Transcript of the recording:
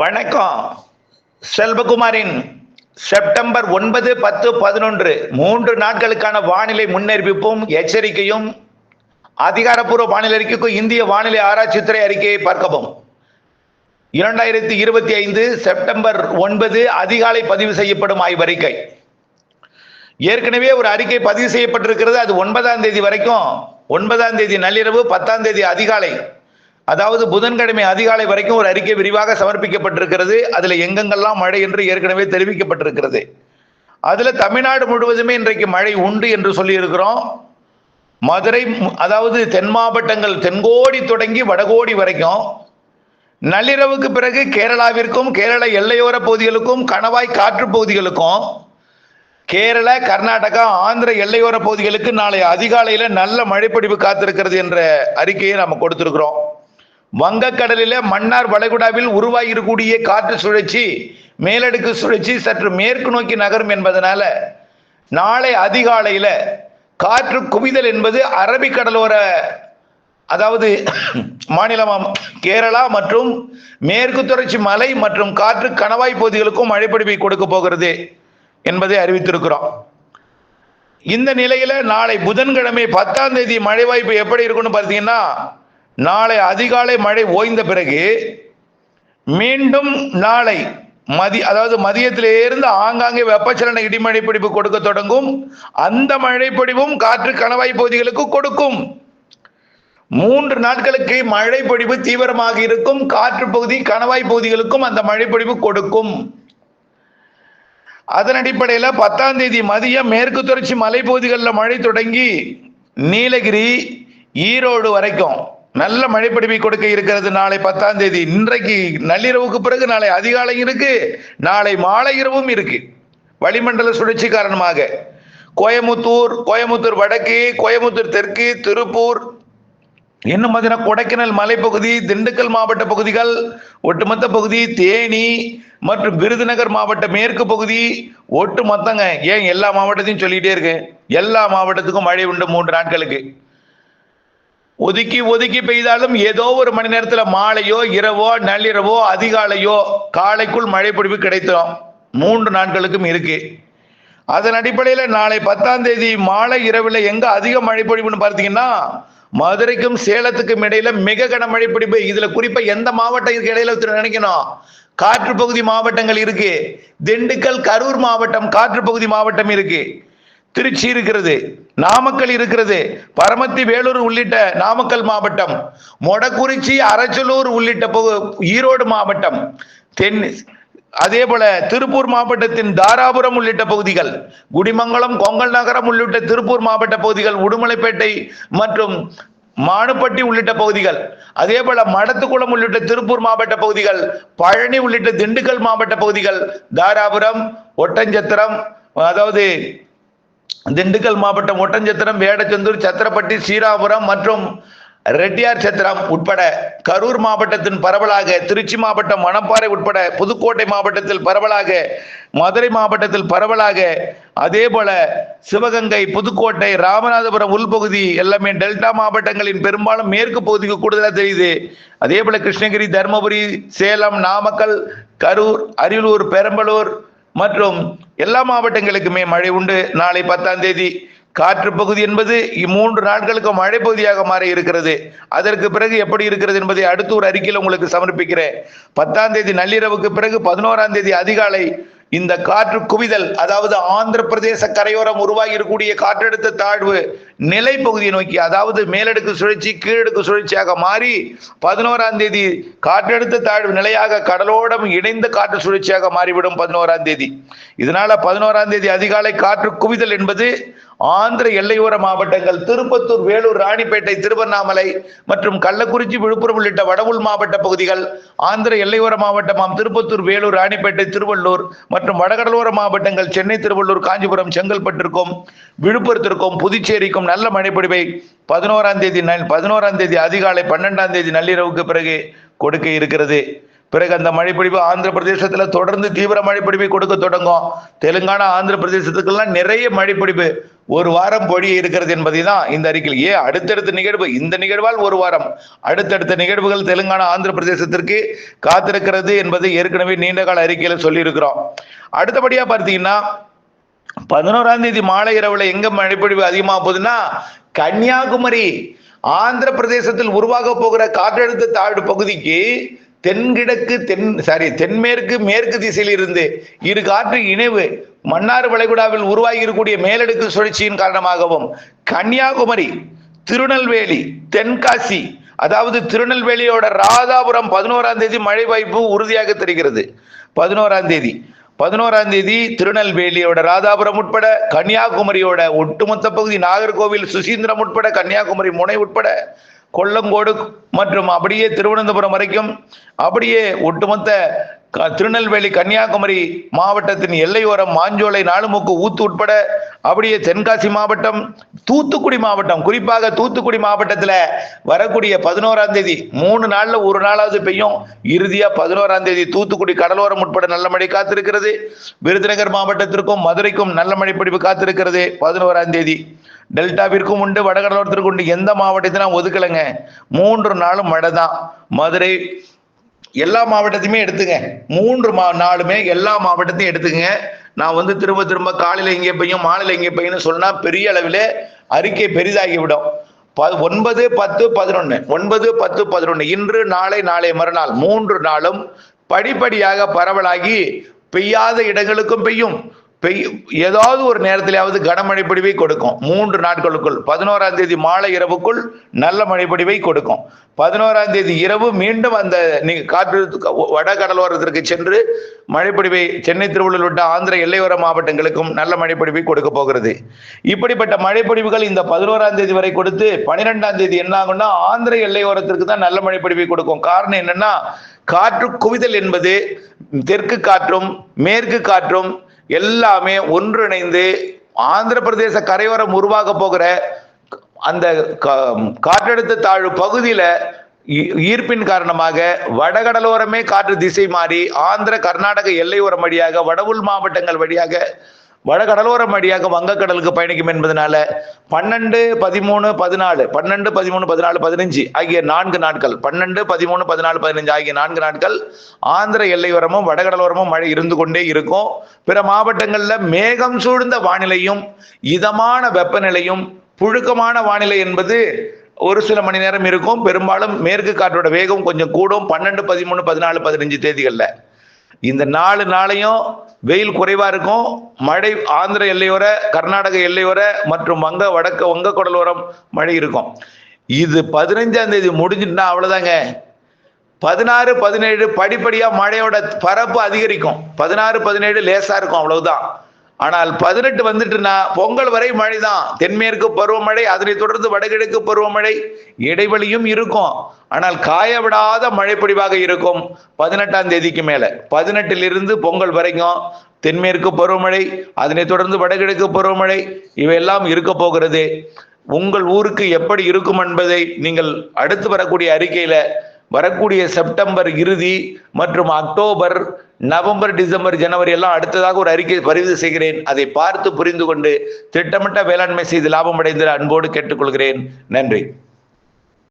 வணக்கம். செல்வகுமாரின் செப்டம்பர் ஒன்பது பத்து பதினொன்று மூன்று நாட்களுக்கான வானிலை முன்னறிவிப்பும் எச்சரிக்கையும் அதிகாரப்பூர்வ வானிலை அறிக்கைக்கும் இந்திய வானிலை ஆராய்ச்சித்துறை அறிக்கையை பார்க்கவும். இரண்டாயிரத்தி இருபத்தி ஐந்து செப்டம்பர் ஒன்பது அதிகாலை பதிவு செய்யப்படும் ஆய்வறிக்கை. ஏற்கனவே ஒரு அறிக்கை பதிவு செய்யப்பட்டிருக்கிறது. அது ஒன்பதாம் தேதி வரைக்கும் ஒன்பதாம் தேதி நள்ளிரவு பத்தாம் தேதி அதிகாலை அதாவது புதன்கிழமை அதிகாலை வரைக்கும் ஒரு அறிக்கை விரிவாக சமர்ப்பிக்கப்பட்டிருக்கிறது. அதுல எங்கெங்கெல்லாம் மழை என்று ஏற்கனவே தெரிவிக்கப்பட்டிருக்கிறது. அதுல தமிழ்நாடு முழுவதுமே இன்றைக்கு மழை உண்டு என்று சொல்லியிருக்கிறோம். மதுரை அதாவது தென் மாவட்டங்கள் தென்கோடி தொடங்கி வடகோடி வரைக்கும். நள்ளிரவுக்கு பிறகு கேரளாவிற்கும் கேரள எல்லையோர பகுதிகளுக்கும் கணவாய் காற்று பகுதிகளுக்கும் கேரள கர்நாடகா ஆந்திர எல்லையோர பகுதிகளுக்கு நாளை அதிகாலையில் நல்ல மழைப்பொடிவு காத்திருக்கிறது என்ற அறிக்கையை நாம் கொடுத்திருக்கிறோம். வங்கக்கடலில மன்னார் வளைகுடாவில் உருவாகியிருக்கூடிய காற்று சுழற்சி மேலடுக்கு சுழற்சி சற்று மேற்கு நோக்கி நகரும் என்பதனால நாளை அதிகாலையில காற்று குவிதல் என்பது அரபிக்கடலோர அதாவது மாநிலம் கேரளா மற்றும் மேற்கு தொடர்ச்சி மலை மற்றும் காற்று கணவாய் பகுதிகளுக்கும் மழைப்பிடிப்பை கொடுக்க போகிறது என்பதை அறிவித்திருக்கிறோம். இந்த நிலையில நாளை புதன்கிழமை பத்தாம் தேதி மழை வாய்ப்பு எப்படி இருக்கும்னு பார்த்தீங்கன்னா நாளை அதிகாலை மழை ஓய்ந்த பிறகு மீண்டும் நாளை மதி அதாவது மதியத்திலே இருந்து ஆங்காங்கே வெப்பச்சலன இடிமழை பிடிப்பு கொடுக்க தொடங்கும். அந்த மழைப்பொழிவும் காற்று கணவாய் பகுதிகளுக்கு கொடுக்கும். மூன்று நாட்களுக்கு மழை பொழிவு தீவிரமாக இருக்கும். காற்று பகுதி கணவாய் பகுதிகளுக்கும் அந்த மழை பொழிவு கொடுக்கும். அதன் அடிப்படையில் பத்தாம் தேதி மதியம் மேற்கு தொடர்ச்சி மலைப்பகுதிகளில் மழை தொடங்கி நீலகிரி ஈரோடு வரைக்கும். நல்ல மழைப்பொழிவை கொடுக்க இருக்கிறது நாளை பத்தாம் தேதி. இன்றைக்கு நள்ளிரவுக்கு பிறகு நாளை அதிகாலை இருக்கு நாளை மாலை இரவும் இருக்கு. வளிமண்டல சுழற்சி காரணமாக. கோயமுத்தூர் கோயமுத்தூர் வடக்கு கோயமுத்தூர் தெற்கு திருப்பூர். இன்னும் பார்த்தீங்கன்னா கொடைக்கானல் மலைப்பகுதி திண்டுக்கல் மாவட்ட பகுதிகள் ஒட்டுமொத்த பகுதி தேனி மற்றும் விருதுநகர் மாவட்ட மேற்கு பகுதி ஒட்டு மொத்தங்க ஏன் எல்லா மாவட்டத்தையும் சொல்லிகிட்டே இருக்கு எல்லா மாவட்டத்துக்கும் மழை உண்டு மூன்று நாட்களுக்கு. ஒதுக்கி ஒதுக்கி பெய்தாலும் ஏதோ ஒரு மணி நேரத்தில் மாலையோ இரவோ நள்ளிரவோ அதிகாலையோ காலைக்குள் மழை பொழிவு கிடைத்தோம் மூன்று நாட்களுக்கும் இருக்கு. அதன் அடிப்படையில் நாளை பத்தாம் தேதி மாலை இரவில் எங்க அதிக மழை பொழிவுன்னு பார்த்தீங்கன்னா மதுரைக்கும் சேலத்துக்கும் இடையில மிக கனமழை பிடிப்பு இதுல குறிப்பா எந்த மாவட்டத்துக்கு இடையில ஒருத்தர் நினைக்கணும்? காற்று பகுதி மாவட்டங்கள் இருக்கு. திண்டுக்கல் கரூர் மாவட்டம் காற்று பகுதி மாவட்டம் இருக்கு. திருச்சி இருக்கிறது நாமக்கல் இருக்கிறது பரமத்தி வேலூர் உள்ளிட்ட நாமக்கல் மாவட்டம் மொடக்குறிச்சி அரச்சலூர் உள்ளிட்ட பகு- ஈரோடு மாவட்டம் தென் அதே போல திருப்பூர் மாவட்டத்தின் தாராபுரம் உள்ளிட்ட பகுதிகள் குடிமங்கலம் கொங்கல் நகரம் உள்ளிட்ட திருப்பூர் மாவட்ட பகுதிகள் உடுமலைப்பேட்டை மற்றும் மானுப்பட்டி உள்ளிட்ட பகுதிகள் அதே போல மடத்துக்குளம் உள்ளிட்ட திருப்பூர் மாவட்ட பகுதிகள் பழனி உள்ளிட்ட திண்டுக்கல் மாவட்ட பகுதிகள் தாராபுரம் ஒட்டஞ்சத்திரம் அதாவது திண்டுக்கல் மாவட்டம் ஒட்டஞ்சத்திரம் வேடச்சந்தூர் சத்திரப்பட்டி சீராபுரம் மற்றும் ரெட்டியார் சத்திரம் உட்பட கரூர் மாவட்டத்தின் பரவலாக திருச்சி மாவட்டம் மணப்பாறை உட்பட புதுக்கோட்டை மாவட்டத்தில் பரவலாக மதுரை மாவட்டத்தில் பரவலாக அதே போல சிவகங்கை புதுக்கோட்டை ராமநாதபுரம் உள்பகுதி எல்லாமே டெல்டா மாவட்டங்களின் பெரும்பாலும் மேற்கு பகுதிக்கு கூடுதலாக தெரியுது. அதே போல கிருஷ்ணகிரி தருமபுரி சேலம் நாமக்கல் கரூர் அரியலூர் பெரம்பலூர் மற்றும் எல்லா மாவட்டங்களுக்குமே மழை உண்டு. நாளை பத்தாம் தேதி காற்று பகுதி என்பது மூன்று நாட்களுக்கு மழை பகுதியாக மாறி இருக்கிறது. அதற்கு பிறகு எப்படி இருக்கிறது என்பதை அடுத்து ஒரு அறிக்கையில் உங்களுக்கு சமர்ப்பிக்கிறேன். பத்தாம் தேதி நள்ளிரவுக்கு பிறகு பதினோராம் தேதி அதிகாலை இந்த காற்று குவிதல் அதாவது ஆந்திர பிரதேச கரையோரம் உருவாகி இருக்கக்கூடிய காற்றழுத்த தாழ்வு நிலை பகுதியை நோக்கி அதாவது மேலடுக்கு சுழற்சி கீழடுக்கு சுழற்சியாக மாறி பதினோராம் தேதி காற்றழுத்த தாழ்வு நிலையாக கடலோடம் இணைந்த காற்று சுழற்சியாக மாறிவிடும் பதினோராம் தேதி. இதனால பதினோராம் தேதி அதிகாலை காற்று குவிதல் என்பது ஆந்திர எல்லையோர மாவட்டங்கள் திருப்பத்தூர் வேலூர் ராணிப்பேட்டை திருவண்ணாமலை மற்றும் கள்ளக்குறிச்சி விழுப்புரம் உள்ளிட்ட வடவுள் மாவட்ட பகுதிகள் ஆந்திர எல்லையோர மாவட்டமாம் திருப்பத்தூர் வேலூர் ராணிப்பேட்டை திருவள்ளூர் மற்றும் வடகடலோர மாவட்டங்கள் சென்னை திருவள்ளூர் காஞ்சிபுரம் செங்கல்பட்டிற்கும் விழுப்புரத்திற்கும் புதுச்சேரிக்கும் நல்ல மழைப்பொழிவை பதினோராம் தேதி பதினோராம் தேதி அதிகாலை பன்னெண்டாம் தேதி நள்ளிரவுக்கு பிறகு கொடுக்க இருக்கிறது. பிறகு அந்த மழைப்பொழிவு ஆந்திர பிரதேசத்துல தொடர்ந்து தீவிர மழைப்பொழிவை கொடுக்க தொடங்கும். தெலுங்கானா ஆந்திர பிரதேசத்துக்கெல்லாம் நிறைய மழைப்பொழிவு ஒரு வாரம் பொழிய இருக்கிறது என்பதை தான் இந்த அறிக்கையில். ஏன் அடுத்தடுத்த நிகழ்வு இந்த நிகழ்வால் ஒரு வாரம். அடுத்தடுத்த நிகழ்வுகள் தெலுங்கானா ஆந்திர பிரதேசத்திற்கு காத்திருக்கிறது என்பதை ஏற்கனவே நீண்ட கால அறிக்கையில சொல்லியிருக்கிறோம். அடுத்தபடியா பார்த்தீங்கன்னா பதினோராம் தேதி மாலை இரவுல எங்க மழைப்பொழிவு அதிகமாக போகுதுன்னா கன்னியாகுமரி ஆந்திர பிரதேசத்தில் உருவாக போகிற காற்றழுத்த தாழ்வு பகுதிக்கு தென்கிழக்கு தென் சாரி தென்மேற்கு மேற்கு திசையில் இருந்து இரு காற்று இணைவு மன்னார் வளைகுடாவில் உருவாகி இருக்கக்கூடிய மேலடுக்கு சுழற்சியின் காரணமாகவும் கன்னியாகுமரி திருநெல்வேலி தென்காசி அதாவது திருநெல்வேலியோட ராதாபுரம் பதினோராம் தேதி மழை வாய்ப்பு உறுதியாக தெரிகிறது. பதினோராம் தேதி. பதினோராம் தேதி திருநெல்வேலியோட ராதாபுரம் உட்பட கன்னியாகுமரியோட ஒட்டுமொத்த பகுதி நாகர்கோவில் சுசீந்திரம் உட்பட கன்னியாகுமரி முனை உட்பட கொல்லங்கோடு மற்றும் அப்படியே திருவனந்தபுரம் வரைக்கும் அப்படியே ஒட்டுமொத்த திருநெல்வேலி கன்னியாகுமரி மாவட்டத்தின் எல்லையோரம் மாஞ்சோலை நாலுமுக்கு ஊத்து உட்பட அப்படியே தென்காசி மாவட்டம் தூத்துக்குடி மாவட்டம். குறிப்பாக தூத்துக்குடி மாவட்டத்தில் வரக்கூடிய பதினோராம் தேதி மூணு நாளில் ஒரு நாளாவது பெய்யும். இறுதியாக பதினோராம் தேதி தூத்துக்குடி கடலோரம் உட்பட நல்ல மழை காத்திருக்கிறது. விருதுநகர் மாவட்டத்திற்கும் மதுரைக்கும் நல்ல மழை பிடிப்பு காத்திருக்கிறது பதினோராம் தேதி. டெல்டாவிற்கும் உண்டு வடகடலோரத்திற்கும் உண்டு. எந்த மாவட்டத்திலும் ஒதுக்கலைங்க. மூன்று நாளும் மழை தான் மதுரை எல்லா மாவட்டத்தையுமே எடுத்துங்க. மூன்று மா நாளுமே எல்லா மாவட்டத்தையும் எடுத்துக்கங்க. நான் வந்து திரும்ப திரும்ப காலையில் இங்கே பையன் மாநில இங்கே பையன்னு சொன்னால் பெரிய அளவில் அறிக்கை பெரிதாகி விடும். ப- ஒன்பது பத்து பதினொன்று ஒன்பது பத்து பதினொன்று இன்று நாளை நாளை மறுநாள். மூன்று நாளும் படிப்படியாக பரவலாகி பெய்யாத இடங்களுக்கும் பெய்யும். பெய் ஏதாவது ஒரு நேரத்திலாவது கனமழை பொழிவை கொடுக்கும். மூன்று நாட்களுக்குள். பதினோராம் தேதி மாலை இரவுக்குள் நல்ல மழை பொழிவை கொடுக்கும். பதினோராம் தேதி இரவு மீண்டும் அந்த நீ- காற்று வட கடலோரத்திற்கு சென்று மழைப்பொழிவை சென்னை திருவள்ளூர் விட்ட ஆந்திர எல்லையோர மாவட்டங்களுக்கும் நல்ல மழைப்பொழிவை கொடுக்க போகிறது. இப்படிப்பட்ட மழைப்பொழிவுகள் இந்த பதினோராம் தேதி வரை கொடுத்து பனிரெண்டாம் தேதி என்ன ஆகும்னா ஆந்திர எல்லையோரத்திற்கு தான் நல்ல மழைப்பொழிவை கொடுக்கும். காரணம் என்னன்னா காற்று குவிதல் என்பது தெற்கு காற்றும் மேற்கு காற்றும் எல்லாமே ஒன்றிணைந்து ஆந்திர பிரதேச கரையோரம் உருவாக போகிற அந்த கா- காற்றழுத்த தாழ்வு பகுதியில ஈ- ஈர்ப்பின் காரணமாக வடகடலோரமே காற்று திசை மாறி ஆந்திர கர்நாடக எல்லையோரம் வழியாக வடவுள் மாவட்டங்கள் வழியாக வடகடலோரம் வழியாக வங்கக்கடலுக்கு பயணிக்கும் என்பதனால பன்னெண்டு பதிமூணு பதினாலு பன்னெண்டு பதிமூணு பதினாலு பதினஞ்சு ஆகிய நான்கு நாட்கள் பன்னெண்டு பதிமூணு பதினாலு பதினஞ்சு ஆகிய நான்கு நாட்கள் ஆந்திர எல்லையோரமும் வடகடலோரமும் மழை இருந்து கொண்டே இருக்கும். பிற மாவட்டங்களில் மேகம் சூழ்ந்த வானிலையும் இதமான வெப்பநிலையும் புழுக்கமான வானிலை என்பது ஒரு சில மணி நேரம் இருக்கும். பெரும்பாலும் மேற்கு காற்றோட வேகம் கொஞ்சம் கூடும். பன்னெண்டு பதிமூணு பதினாலு பதினஞ்சு தேதிகளில். இந்த நாலு நாளையும் வெயில் குறைவா இருக்கும். மழை ஆந்திர எல்லையோர கர்நாடக எல்லையோர மற்றும் வங்க வடக்கு வங்க கடலோரம் மழை இருக்கும். இது பதினஞ்சாம் தேதி முடிஞ்சுட்டுனா அவ்வளவுதாங்க. பதினாறு பதினேழு படிப்படியா மழையோட பரப்பு அதிகரிக்கும். பதினாறு பதினேழு லேசா இருக்கும் அவ்வளவுதான். ஆனால் பதினெட்டு வந்துட்டுனா பொங்கல் வரை மழை தான் தென்மேற்கு பருவமழை அதனைத் தொடர்ந்து வடகிழக்கு பருவமழை இடைவெளியும் இருக்கும். ஆனால் காய விடாத மழைப்பொழிவாக இருக்கும் பதினெட்டாம் தேதிக்கு மேல. பதினெட்டிலிருந்து பொங்கல் வரைக்கும் தென்மேற்கு பருவமழை அதனைத் தொடர்ந்து வடகிழக்கு பருவமழை இவையெல்லாம் இருக்க போகிறது. உங்கள் ஊருக்கு எப்படி இருக்கும் என்பதை நீங்கள் அடுத்து வரக்கூடிய அறிக்கையில வரக்கூடிய செப்டம்பர் இறுதி மற்றும் அக்டோபர் நவம்பர் டிசம்பர் ஜனவரி எல்லாம் அடுத்ததாக ஒரு அறிக்கை பதிவு செய்கிறேன். அதை பார்த்து புரிந்து கொண்டு திட்டமிட்ட வேளாண்மை செய்து லாபம் அடைந்து அன்போடு கேட்டுக்கொள்கிறேன். நன்றி.